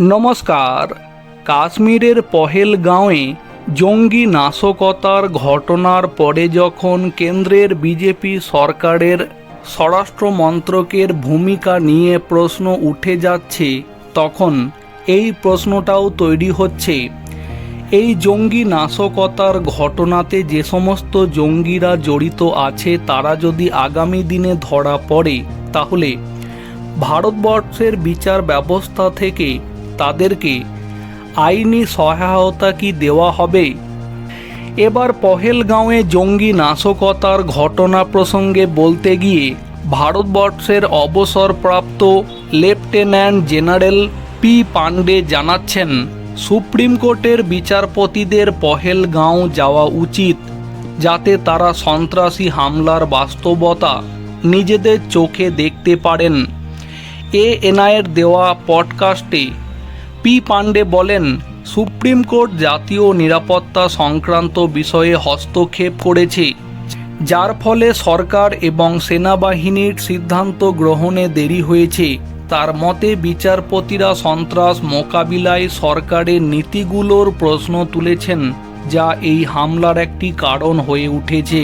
নমস্কার। কাশ্মীরের পহেলগাঁওয়ে জঙ্গি নাশকতার ঘটনার পরে যখন কেন্দ্রের বিজেপি সরকারের স্বরাষ্ট্র মন্ত্রকের ভূমিকা নিয়ে প্রশ্ন উঠে যাচ্ছে, তখন এই প্রশ্নটাও তৈরি হচ্ছে। এই জঙ্গি নাশকতার ঘটনাতে যে সমস্ত জঙ্গিরা জড়িত আছে, তারা যদি আগামী দিনে ধরা পড়ে, তাহলে ভারতবর্ষের বিচার ব্যবস্থা থেকে তাদেরকে, আইনি সহায়তা কি দেওয়া হবে? এবার পহেলগাঁওয়ে জঙ্গি নাশকতার ঘটনা প্রসঙ্গে বলতে গিয়ে ভারতবর্ষের অবসরপ্রাপ্ত লেফটেন্যান্ট জেনারেল পি পান্ডে জানাচ্ছেন, সুপ্রিম কোর্টের বিচারপতিদের পহেলগাঁও যাওয়া উচিত, যাতে তারা সন্ত্রাসী হামলার বাস্তবতা নিজেদের চোখে দেখতে পারেন। এ এনআইয়ের দেওয়া পডকাস্টে পি পান্ডে বলেন, সুপ্রিম কোর্ট জাতীয় নিরাপত্তা সংক্রান্ত বিষয়ে হস্তক্ষেপ করেছে, যার ফলে সরকার এবং সেনাবাহিনীর সিদ্ধান্ত গ্রহণে দেরি হয়েছে। তার মতে, বিচারপতিরা সন্ত্রাস মোকাবিলায় সরকারের নীতিগুলোর প্রশ্ন তুলেছেন, যা এই হামলার একটি কারণ হয়ে উঠেছে।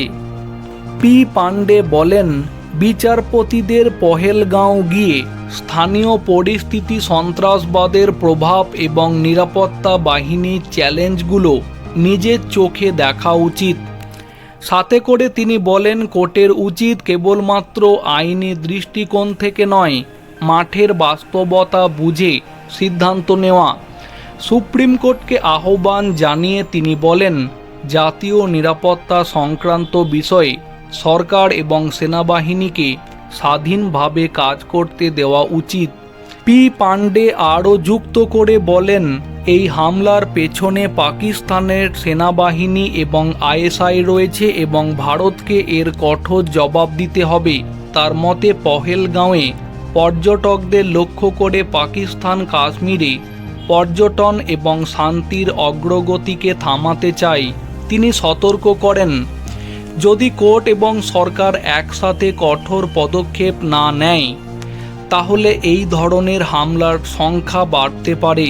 পি পাণ্ডে বলেন, বিচারপতিদের পহেলগাঁও গিয়ে স্থানীয় পরিস্থিতি, সন্ত্রাসবাদের প্রভাব এবং নিরাপত্তা বাহিনীর চ্যালেঞ্জগুলো নিজের চোখে দেখা উচিত। সাথে করে তিনি বলেন, কোর্টের উচিত কেবলমাত্র আইনি দৃষ্টিকোণ থেকে নয়, মাঠের বাস্তবতা বুঝে সিদ্ধান্ত নেওয়া। সুপ্রিম কোর্টকে আহ্বান জানিয়ে তিনি বলেন, জাতীয় নিরাপত্তা সংক্রান্ত বিষয়ে সরকার এবং সেনাবাহিনীকে স্বাধীনভাবে কাজ করতে দেওয়া উচিত। পি. পান্ডে আরও যুক্ত করে বলেন, এই হামলার পেছনে পাকিস্তানের সেনাবাহিনী এবং আইএসআই রয়েছে এবং ভারতকে এর কঠোর জবাব দিতে হবে। তার মতে, পহেলগাঁওয়ে পর্যটকদের লক্ষ্য করে পাকিস্তান কাশ্মীরে পর্যটন এবং শান্তির অগ্রগতিকে থামাতে চায়। তিনি সতর্ক করেন যদি কোর্ট এবং সরকার একসাথে কঠোর পদক্ষেপ না নেয়, তাহলে এই ধরনের হামলার সংখ্যা বাড়তে পারে।